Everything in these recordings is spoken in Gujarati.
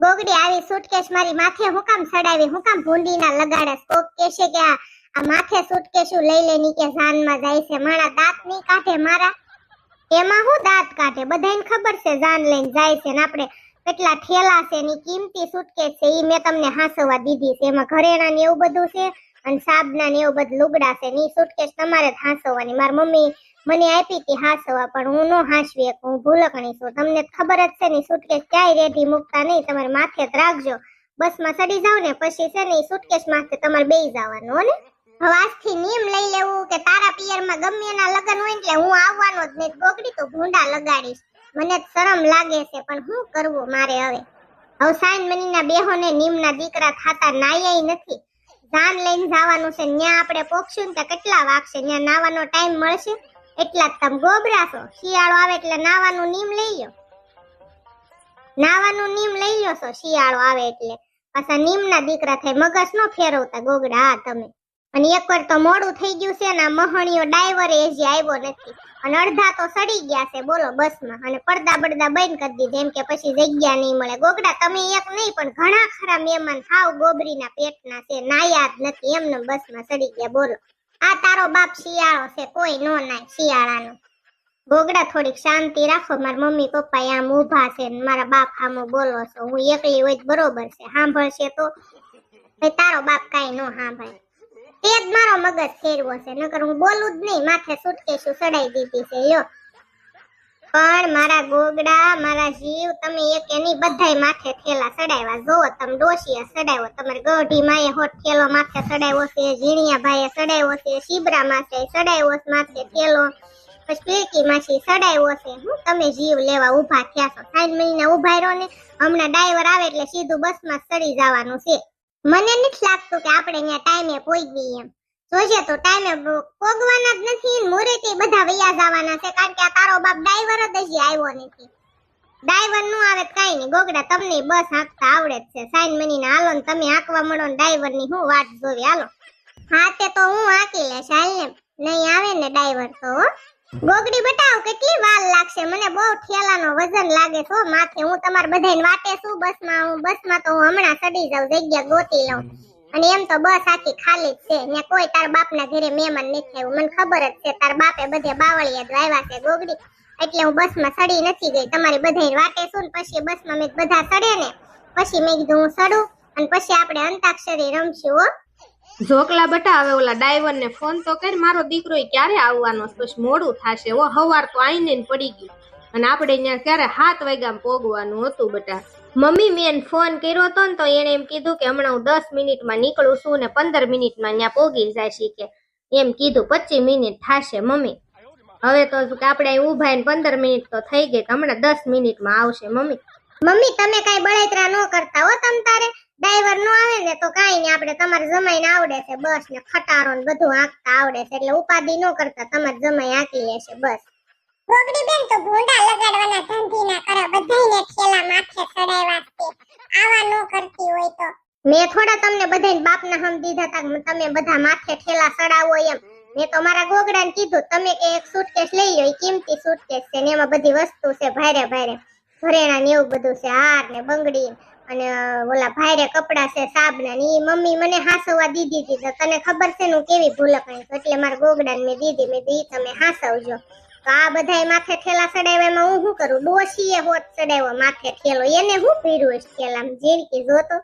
ગોગડી આવી સુટકેસ મારી માથે હું કામ સડાવી? હું કામ ભૂંડીના લગાડસ કોક કહેશે કે આ માથે સુટકેસું લઈ લેની કે જાનમાં જાય છે. મારા દાંત નહીં કાઢે મારા. એમાં હું દાંત કાઢે? બધાને ખબર છે જાન લઈને જાય છે ને આપણે કેટલા ઠેલા છે ની કિંમતી સૂટકેસ છે. ઈ મેં તમને હાંસવા દીધી છે. એમાં ઘરેણા ને એવું બધું છે. અને સાબના ને એવું બધું લુગડા છે ની સુટકેસ તમારે જ મારી મમ્મી મને આપી હતી હાંસવા, પણ હું નો હાંસવી એક, હું ભૂલકણી છું. તમને ખબર જ છે ને સુટકેસ ક્યાંય રેડી મૂકતા નહીં. તમારે માથે જ રાખજો. બસમાં ચડી જાવ ને, પછી છે ને સુટકેસ માથે તમારે બેસી જવાનું, હો હવે આજથી નિયમ લઈ લેવું કે તારા પિયરમાં ગમે એના લગ્ન હોય એટલે હું આવવાનો જ નહીં. ગોગડી તો ભૂંડા લગાડીશ. મને શરમ લાગે છે, પણ શું કરવું મારે હવે? હવે સાઈન મનીના બેહોને, નીમના દીકરા થાતા નાયાય નથી. જાન લઈને જવાનું છે. ન્યા આપણે પોખશું ને ત્યાં કેટલા વાગશે? ન્યા નાવાનો ટાઈમ મળશે? એટલા જ તમે ગોબરાશો શિયાળો આવે એટલે નાવાનું નીમ લઈ લો નાવાનું નીમ લઈ લો છો. શિયાળો આવે એટલે. પાછા નીમના દીકરા થાય, મગજ નો ફેરવતા ગોગડા હા, તમે. અને એકવાર તો મોડું થઈ ગયું છે ને મહણીયો ડાઈવર એ હજી આવ્યો નથી. અને અડધા તો સડી ગયા છે, બોલો બસમાં. અને પડદા બડદા બંધ કરી દીધા એમ કે પછી જગ્યા નહીં મળે. ગોગડા, તમે એક નહીં, પણ ઘણા ખરા મહેમાન હાવ ગોબરીના પેટના છે નાયા જ નથી. એમને બસમાં સડી ગયા, બોલો. આ તારો બાપ શિયાળો છે, કોઈ નો નાય, શિયાળાનો. ગોગડા, થોડીક શાંતિ રાખો. મારા મમ્મી પપ્પા આમ ઊભા છે ને મારા બાપ સામો બોલો છો. હું એકલી હોય બરોબર છે. સાંભળશે તો? તારો બાપ કાંઈ નો સાંભળે. તે જ મારો મગજ ફેરવો છે. નકર હું બોલું જ નહીં. માથે સુટકેશું સડાઈ દીધી છે. યો પણ મારા ગોગડા, મારા જીવ, તમે એક એની બધાય માથે થેલા સડાવ્યા. જો તમે ડોશીએ સડાવ્યો, તમારે ગઢી માએ હોટ થેલો માથે સડાવ્યો છે ઝીણિયા ભાઈએ સડાવ્યો છે, શિબરા માથે સડાવ્યો માથે થેલો, પછી પીળકી માછી સડાવ્યો છે. હું તમે જીવ લેવા ઊભા થયા છો? સાઈન મહિના ઊભા રહ્યો ને હમણાં ડ્રાઈવર આવે એટલે સીધું બસમાં ચડી જવાનું છે. મને નથી લાગતું કે આપણે અહીંયા ટાઈમે પહોંચી એમ. જોશે તો ટાઈમે પોગવાના જ નથી ને મુરેથી બધા વૈયા જવાના છે કારણ કે આ તારો બાપ ડ્રાઈવર જ હજી આવ્યો નથી. ડ્રાઈવરનું આવે કઈ નહીં. ગોગડા, તમને બસ હાંકતા આવડે જ છે. સાઈન મની ને હાલો તમે હાંકવા મળો ને ડ્રાઈવરની હું વાટ જોવી. હાલો. હા તે તો હું હાંકી લેશ. હાલ ને નહીં આવે ને ડ્રાઈવર તો. ગોગડી બતાવો કેટલી વાર લાગશે? મને બહુ ઠેલાનો વજન લાગે છો માથે. હું તમાર બધાને વાટે છું બસમાં. હું બસમાં તો હું હમણાં ચડી જાઉં, જગ્યા ગોતી લઉં. અને એમ તો બસ આખી ખાલી જ છે. ને કોઈ તાર બાપના ઘરે મહેમાન નથી આવ્યું. મને ખબર જ છે તાર બાપે બધે બાવળિયા જ વાવ્યા છે ગોગડી. એટલે હું બસમાં સડી નથી ગઈ. તમારી બધાય વાટે ને પછી બસમાં મેં બધા સડે ને. પછી મેં કીધું હું સડું અને પછી આપણે અંતાક્ષરી રમશું હો. ઝોકલા બટા હવે ઓલા ડ્રાઈવર ને ફોન તો કર, મારો દીકરો ક્યારે આવવાનો? પછી મોડું થશે. ઓ હવાર તો આઈને પડી ગયું. અને આપણે ત્યાં ક્યારે હાથ વાગ્યા પોગવાનું હતું બટા. મમ્મી મેં ફોન કર્યો હતો ને તો એણે એમ કીધું કે હમણાં હું દસ મિનિટમાં નીકળું છું ને પંદર મિનિટમાં ત્યાં પોગી જાય કે. એમ કીધું, પચીસ મિનિટ થશે મમ્મી. હવે તો આપણે ઊભા ને પંદર મિનિટ તો થઈ ગઈ હમણાં દસ મિનિટમાં આવશે મમ્મી. મમ્મી, તમે કઈ બળતરા ન કરતા હો તમ તારે. ડ્રાઈવર નો આવે ને તો કાઈ નહીં આપણે તમારે જમાઈને આવડે છે. બસ ને ખટારો ને બધું હાંકતા આવડે છે. એટલે ઉપાધિ નો કરતા તમારે જમાઈ હાંકી લેશે બસ. ગોગડી બેન તો ભૂંડા લગાડવાના ધંધી ના કરે. બધાયને ઠેલા માથે ચડાવ્યા છે. આવા નો કરતી હોય તો. મેં થોડા તમને બધાને બાપના હમ દીધા તા કે તમે બધા માથે ઠેલા ચડાવો એમ. મેં તો મારા ગોગડાને કીધું તમે કે એક સુટકેસ લઈ લો કિંમતી સુટકેસ છે ને એમાં બધી વસ્તુ છે ભારે ભારે. ઘરેણા ને એવું બધું છે હાર ને બંગડી અને ઓલા ભાઈરે કપડા છે, સાબના ને ઈ મમ્મી મને હાસવવા દીધી હતી તને ખબર છે હું કેવી ભૂલકણી છું એટલે મારા ગોગડાને મેં દીધી, મેં દી તમે હાસવજો. તો આ બધાય માથે ઠેલા ચડાવ્યા, એમાં હું શું કરું? ડોશીએ હોત ચડાવ્યો માથે ઠેલો, એને હું પીર્યું છે ઠેલામાં? જીણકી જોતો.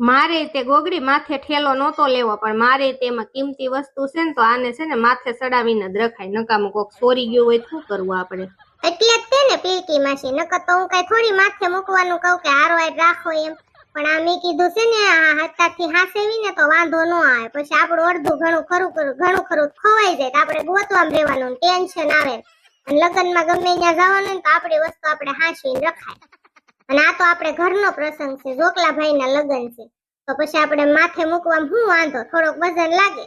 મારે તે ગોગડી માથે ઠેલો નહોતો લેવો, પણ મારે તેમાં કિંમતી વસ્તુ છે ને, તો આને છે ને માથે ચડાવીને જ રખાય. નકામું કોક ચોરી ગયું હોય શું કરવું આપણે? એટલે જ તે ને માસી નકર તો હું કઈ થોડી માથે મૂકવાનું કહું કે હારો આઈ રાખો એમ. પણ આ મેં કીધું છે ને હાથાથી હાસેવી ને તો વાંધો ન આવે. પછી આપણું અડધું ઘણું ખરું ઘણું ખરું ખોવાઈ જાય. તો આપણે ગોતવામાં રહેવાનું, ટેન્શન આવે. અને લગ્નમાં ગમે ત્યાં જવાનું તો આપણી વસ્તુ આપણે હાંસવીને રખાય. અને આ તો આપણે ઘરનો પ્રસંગ છે જોકલા ભાઈના લગ્ન છે. તો પછી આપણે માથે મૂકવામાં શું વાંધો? થોડોક વજન લાગે.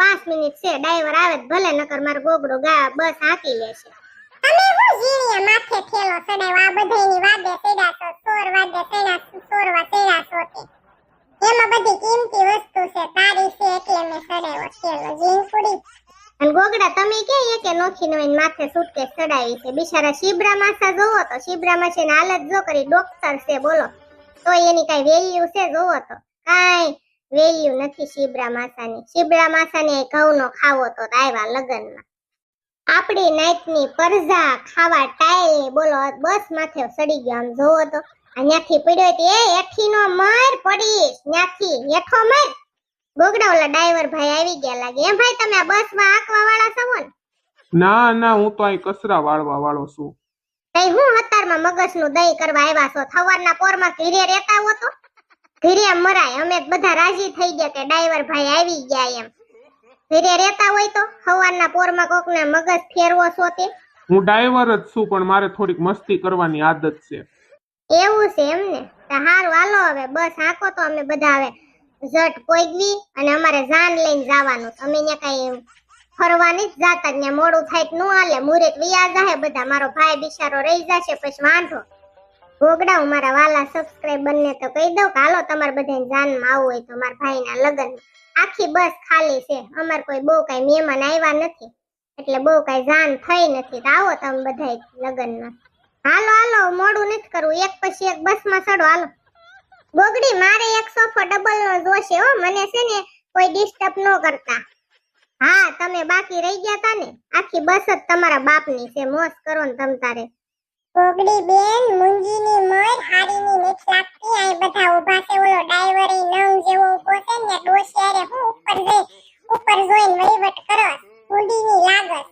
પાંચ મિનિટ છે, ડ્રાઈવર આવે ભલે, નકર મારો ગોગડો બસ હાંકી લેશે તમે હું જીણીએ માથે થેલો સડાવ્યો આ બધાયની વાગે છો, સોર વાદે સેડા સોરવા સેડા છો તે. એમાં બધી કિંમતી વસ્તુ છે, તારી છે એટલે મેં સડાવ્યો થેલો ઝીણકુડી અને ગોગડા, તમે કે એ કે નોખી નવીન માથે સુટકેસ ચડાવી છે? બિચારા શિબરા માસા જોવો તો, શિબરા માસી હાલત જો કરી ડોક્ટર છે બોલો. તો એની કઈ વેલ્યુ છે જોવો તો. કાઈ વેલ્યુ નથી શીબડા માસાની. શીબડા માસાને ઘઉંનો ખાવો તો આવ્યા લગનમાં. આપણી નાઈટની પરઝા ખાવા ટાઈલ બોલો બસ માથે સડી ગયો. આમ જોવો તો અહીંયાથી પડ્યો તો એ હેઠી નો મર પડીશ ત્યાંથી હેઠો મર. ગોગડા ઓલા ડ્રાઈવર ભાઈ આવી ગયા લાગે. એમ ભાઈ તમે આ બસમાં આંકવા વાળા છો ને? ના ના હું તો અહીં કચરા વાળવા વાળો છું. તઈ હું હતારમાં મગજનું દહીં કરવા આવ્યા છો? થવારના પોરમાં ઘીરે રહેતા હો તો? ઘીરે મરાય. અમે બધા રાજી થઈ ગયા કે ડ્રાઈવર ભાઈ આવી ગયા એમ. ઘીરે રહેતા હોય તો સવારના પોરમાં કોકને મગજ ફેરવો છો તે? હું ડ્રાઈવર જ છું પણ મારે થોડીક મસ્તી કરવાની આદત છે. એવું છે એમને તો હારું હાલો હવે બસ હાકો તો અમે બધા હવે. ઝટ પોઈગવી અને અમારે જાન લઈને જવાનું. અમે ત્યાં કઈ ફરવાની જ જાતા ત્યાં મોડું થાય તો નું હાલે. મુરેક વિયા જાહે બધા મારો ભાઈ બિચારો રહી જશે પછી વાંધો. ગોગડા હું મારા વાલા સબસ્ક્રાઈબર ને તો કહી દઉં કે હાલો તમારે બધાને જાનમાં આવવું હોય તો મારા ભાઈના લગ્ન આખી બસ ખાલી છે. અમાર કોઈ બહુ કઈ મહેમાન આવ્યા નથી. એટલે બહુ કઈ જાન થઈ નથી. આવો તમે બધા લગ્નમાં. હાલો હાલો મોડું નથી કરવું. એક પછી એક બસમાં ચડો. હાલો. ગોગડી મારે એક સોફો ડબલ નો જોશે હો. મને છે ને કોઈ ડિસ્ટર્બ ન કરતા. હા, તમે બાકી રહી ગયા તા ને. આખી બસ જ તમારા બાપની છે. મોસ કરો ને તમ તારે. ગોગડી બેન, મુંજીની મોર, હારીની નીચ લાગતી આ બધા ઊભા છે, ઓલો ડ્રાઈવર ઈ નંગ જેવો ઊભો છે ને, ડોશિયારે હું ઉપર જઈ, ઉપર જોઈને વહીવટ કરો ઉડીની લાગત.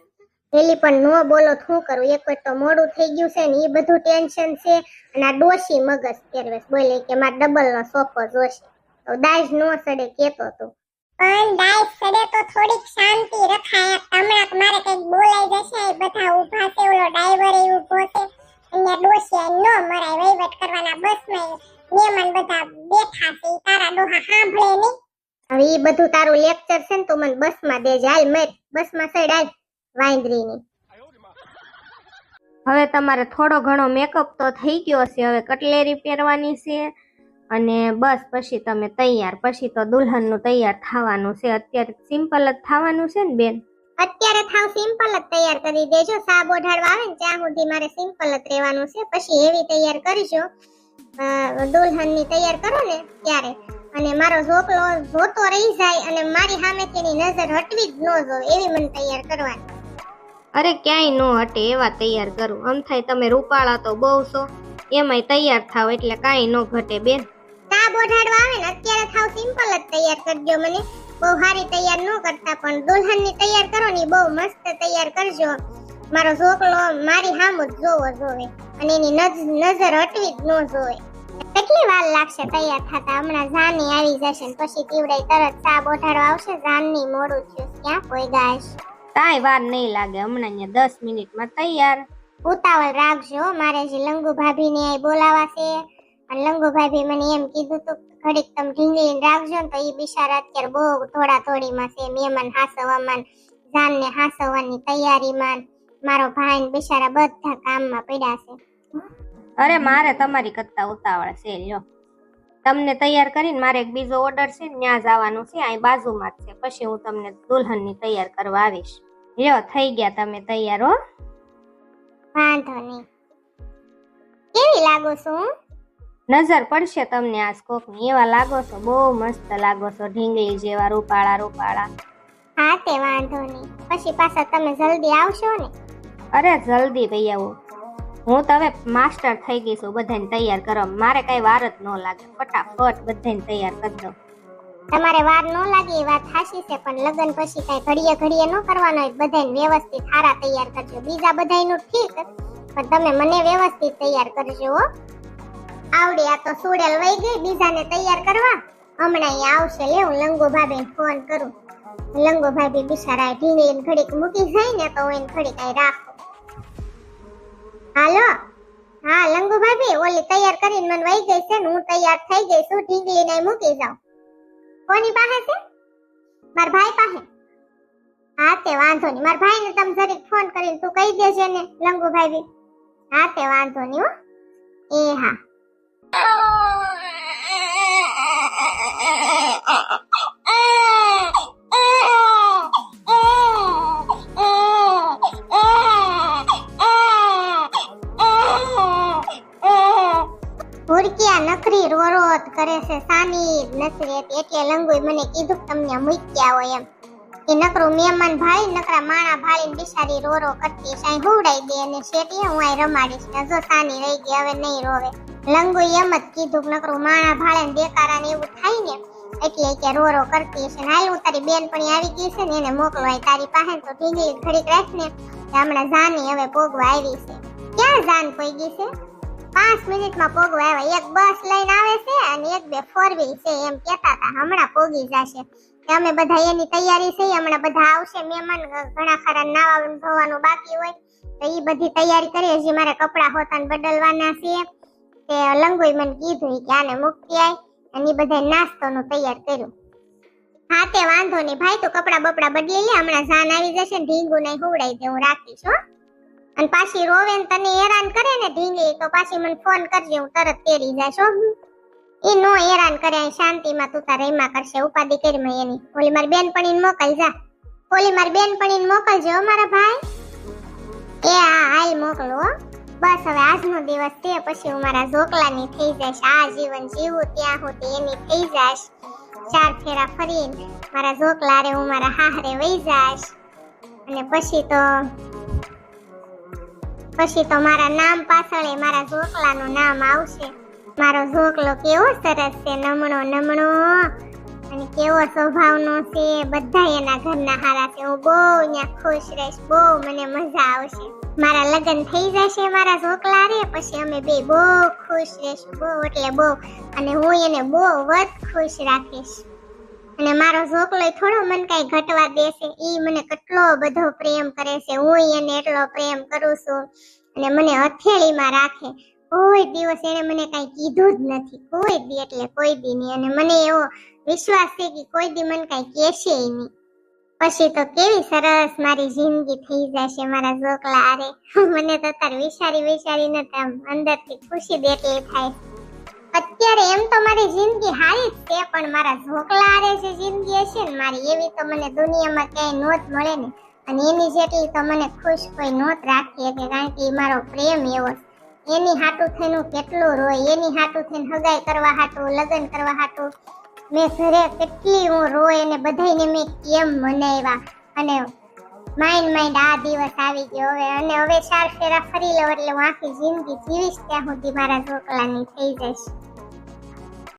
પેલી પણ નો બોલો શું કરું? એક વાર તો મોડું થઈ ગયું છે ને એ બધું ટેન્શન છે, અને આ ડોશી મગજ પહેરવેશ બોલે કે મારે ડબલ નો સોફો જોશે. તો દાજ નો સડે, કેતો તો. પણ દાજ સડે તો થોડીક શાંતિ રખાય હમણાં મારે કંઈક બોલાઈ જશે બધા ઊભા છે, ઓલો ડ્રાઈવર એ ઊભો છે. અને ડોસિયા નો મરાય, વહીવટ કરવાના બસમાં મહેમાન બધા બેઠા છે તારા ડોહા સાંભળે નહીં? હવે એ બધું તારું લેક્ચર છે ને તું મને બસમાં દે હાલ મેં બસમાં સડ હાલ વાંદરીની. હવે તમારે થોડો ઘણો મેકઅપ તો થઈ ગયો છે, હવે કટલેરી પહેરવાની છે અને બસ પછી તમે તૈયાર. પછી તો દુલ્હનનું તૈયાર થવાનું છે. અત્યારે સિમ્પલ જ થવાનું છે ને બેન? અત્યારે થાવ સિમ્પલ જ તૈયાર કરી દેજો. સાબ ઓઢાડવા આવે ને ત્યાં સુધી મારે સિમ્પલ જ રહેવાનું છે. પછી એવી તૈયાર કરજો. દુલ્હનની તૈયાર કરો ને ત્યારે. અને મારો ઝોકલો જોતો રહી જાય અને મારી સામેથી એની નજર હટવી જ ન જોવે એવી મને તૈયાર કરવાની. અરે ક્યાંય ન હટે એવા તૈયાર કરું. આમ થાય તમે રૂપાળા તો બહુ છો. એમાંય તૈયાર થાવ એટલે કાંઈ ન ઘટે બેન. સાબ ઓઢાડવા આવે ને અત્યારે થાવ સિમ્પલ જ તૈયાર કરજો મને. બહુ સારી તૈયાર ન કરતા પણ દુલ્હનની તૈયાર કરો ને બહુ મસ્ત તૈયાર કરજો. મારો ઝોકલો મારી સામું જ જોવો જોવે અને એની નજર હટવી જ ન જોવે. કેટલી વાર લાગશે તૈયાર થતા? હમણાં જાની આવી જશે ને પછી તીવડાઈ તરત સાબ ઓઢાડવા આવશે જાનની મોડું થયું છે. ક્યાં કોઈ ગાય કાંઈ વાર નહીં લાગે હમણાં અહીંયા દસ મિનિટમાં તૈયાર. ઉતાવળ રાખજો મારે જે લંગુ ભાભીને બોલાવા છે. અને લંગુ ભાભી મને એમ કીધું તું ઘડીક તમે ઢીંગલીને રાખજો ને તો એ બિચારા અત્યારે બહુ થોડા થોડીમાં છે મહેમાન હાસવવામાં જાનને હાસવવાની તૈયારીમાં મારો ભાઈ ને બિચારા બધા કામમાં પડ્યા છે. અરે મારે તમારી કરતા ઉતાવળ છે લ્યો. તમને તૈયાર કરીને મારે એક બીજો ઓર્ડર છે ને ત્યાં જવાનું છે અહીં બાજુમાં જ છે. પછી હું તમને દુલ્હનની તૈયાર કરવા આવીશ. લ્યો થઈ ગયા તમે તૈયાર હો. વાંધો નહીં. કેવી લાગો છું? નજર પડશે તમને આ સ્કોપની. એવા લાગો છો બહુ મસ્ત લાગો છો ઢીંગલી જેવા રૂપાળા રૂપાળા. હા તે વાંધો નહીં. પછી પાછા તમે જલ્દી આવશો ને? અરે જલ્દી ભાઈ આવો. હું તો હવે માસ્ટર થઈ ગઈ છું બધાને તૈયાર કરો મારે કઈ વાર જ ન લાગે. ફટાફટ બધાને તૈયાર કરી દઉં. તમારે વાર ન લાગે એ વાત સાચી છે પણ લગ્ન પછી કઈ ઘડીએ ઘડીએ ન કરવાનો હોય બધાને વ્યવસ્થિત હારા તૈયાર કરજો. બીજા બધાયનું ઠીક પણ તમે મને વ્યવસ્થિત તૈયાર કરજો હો. આવડી, આ તો સુડેલ વહી ગઈ, બીજાને તૈયાર કરવા. હમણાં અહીંયા આવશે, લે, હું લંગો ભાભીને ફોન કરું લંગો ભાભી બિચારા ઢીંગલીને ઘડીક મૂકી જાય ને, તો હું એને ઘડીક અહીં રાખું. હાલો? હા લંગુ ભાભી ઓલી તૈયાર કરીને મને વહી ગઈ છે ને, હું તૈયાર થઈ ગઈ છું ઢીંગલીને અહીં મૂકી જાઉં. કોની પાસે છે? મારા ભાઈ પાસે? હા, તે વાંધો નહીં. મારા ભાઈને તમે જરીક ફોન કરીને તું કહી દેજે ને લંગુ ભાઈ હા, તે વાંધો નહીં હો. એ હા. હુરકિયા નખરી રોરો જ કરે છે, સાની નથી રહેતી એટલે લંગુઈ મને કીધું કે તમને મૂક્યા હોય એમ. એ નકરું મહેમાન ભાઈ, નકરા માણા ભાળીને બિચારી રોરો કરતી સાઈ હુવડાઈ દે અને શેઠી હું આય રમાડીશ. ને જો સાની રહી ગઈ, હવે નહીં રોવે. લંગુઈ એમ જ કીધું કે નકરું માણા ભાળે ને દેકારા ને એવું થાય ને, એટલે કે રોરો કરતી છે ને હાલ તારી બેન પણ આવી ગઈ છે ને, એને મોકલવાય તારી પાસે તો ઢીંગલી ઘડીક રાખ ને હમણાં જાની હવે ભોગવા આવી છે. ક્યાં જાન પોઈ ગઈ છે? પાંચ મિનિટમાં પોગવા એક બસ લઈને આવે છે અને એક બે ફોર વ્હીલ છે એમ કહેતા હતા. હમણાં પોગી જશે. અમે બધા એની તૈયારી છે, હમણાં બધા આવશે મહેમાન ઘણા ખરા નાવાનું ધોવાનું બાકી હોય. તો એ બધી તૈયારી કરી હજી મારે કપડાં હોતા બદલવાના છે. તે લંગોઈ મને કીધું કે આને મુક્તિ આય. અને એ બધા નાસ્તોનું તૈયાર કર્યું. હા, તે વાંધો નહીં. ભાઈ, તું કપડાં બપડા બદલી લે. હમણાં જાન આવી જશે ઢીંગું નહીં હોવડાઈ દે. હું રાખીશ, હો. અને પાછી રોવે તને હેરાન કરે ને ઢીંગલી તો પાછી મને ફોન કરજે, હું તરત તેડી જાશો એ નો હેરાન કરે શાંતિમાં તું તારે એમાં કરશે, ઉપાધિ કરી મેં એની. ઓલી મારી બેનપણીને મોકલ જા. ઓલી મારી બેનપણીને મોકલજો મારા ભાઈ. એ હા હાલ મોકલો. બસ હવે આજનો દિવસ છે પછી હું મારા ઝોકલાની થઈ જઈશ. આ જીવન જીવું ત્યાં હું એની થઈ જઈશ. ચાર ફેરા ફરીને મારા ઝોકલા રે હું મારા હાહરે વહી જઈશ. અને પછી તો પછી તો મારા નામ પાછળ એ મારા ઝોકલાનું નામ આવશે. મારો ઝોકલો કેવો સરસ છે, નમણો નમણો. અને કેવો સ્વભાવનો છે બધા એના ઘરના હારા છે. હું બહુ ત્યાં ખુશ રહીશ, બહુ મને મજા આવશે. મારા લગ્ન થઈ જશે મારા ઝોકલા રે, પછી અમે બે બહુ ખુશ રહીશું. બહુ એટલે બહુ. અને હું એને બહુ વધ ખુશ રાખીશ. અને મારો ઝોકલો થોડો મને કઈ ઘટવા દેશે ઈ મને કેટલો બધો પ્રેમ કરે છે. હું એને એટલો પ્રેમ કરું છું અને મને હથેળીમાં રાખે. કોઈ દિવસ એને મને કઈ કીધું જ નથી. કોઈ દી એટલે કોઈ દી નહીં. અને મને એવો વિશ્વાસ છે કે કોઈ દી મને કઈ કહેશે નહીં. પછી તો કેવી સરસ મારી જિંદગી થઈ જશે મારા ઝોકલા અરે મને તો તાર વિચારી વિચારીને આમ અંદરથી ખુશી દેટલી થાય અત્યારે એમ તો મારી જિંદગી હારી જ છે, પણ મારા ઝોકલા હારે જે જિંદગી હશે ને, મારી એવી તો મને દુનિયામાં ક્યાંય નોત મળે ને, અને એની જેટલી તો મને ખુશ કોઈ નોત રાખી શકે કારણ કે એ મારો પ્રેમ એવો એની હાટું થઈને કેટલું રોય એની હાટું થઈને હગાઈ કરવા હાટું, લગ્ન કરવા હાટું, મેં ઘરે કેટલી હું રોય અને બધાને મેં કેમ મનાવ્યા, અને માઇન્ડ માઇન્ડ આ દિવસ આવી ગયો હવે, અને હવે ચાર ફેરા ફરી લઉં એટલે હું આખી જિંદગી જીવીશ ત્યાં સુધી મારા ઢોકળાની થઈ જઈશ.